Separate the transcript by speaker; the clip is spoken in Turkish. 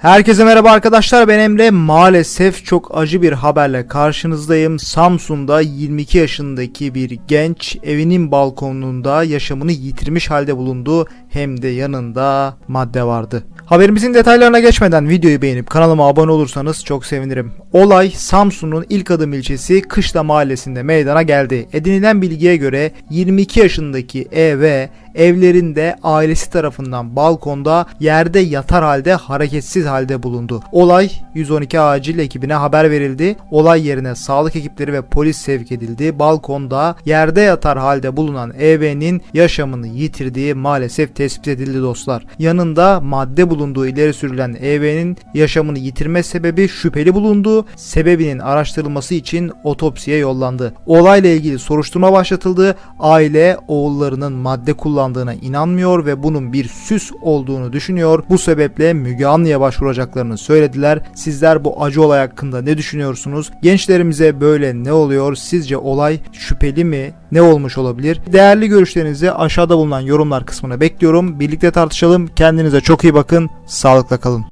Speaker 1: Herkese merhaba arkadaşlar ben Emre. Maalesef çok acı bir haberle karşınızdayım. Samsun'da 22 yaşındaki bir genç evinin balkonunda yaşamını yitirmiş halde bulundu. Hem de yanında madde vardı. Haberimizin detaylarına geçmeden videoyu beğenip kanalıma abone olursanız çok sevinirim. Olay Samsun'un ilk adım ilçesi Kışla mahallesinde meydana geldi. Edinilen bilgiye göre 22 yaşındaki EV evlerinde ailesi tarafından balkonda yerde yatar halde hareketsiz halde bulundu. Olay 112 acil ekibine haber verildi. Olay yerine sağlık ekipleri ve polis sevk edildi. Balkonda yerde yatar halde bulunan EV'nin yaşamını yitirdiği maalesef tespit edildi dostlar. Yanında madde bulunduğu ileri sürülen EV'nin yaşamını yitirme sebebi şüpheli bulundu. Sebebinin araştırılması için otopsiye yollandı. Olayla ilgili soruşturma başlatıldı. Aile oğullarının madde kullandığına inanmıyor ve bunun bir süs olduğunu düşünüyor. Bu sebeple Müge Anlı'ya başvuracaklarını söylediler. Sizler bu acı olay hakkında ne düşünüyorsunuz? Gençlerimize böyle ne oluyor? Sizce olay şüpheli mi? Ne olmuş olabilir? Değerli görüşlerinizi aşağıda bulunan yorumlar kısmına bekliyorum. Birlikte tartışalım. Kendinize çok iyi bakın. Sağlıkla kalın.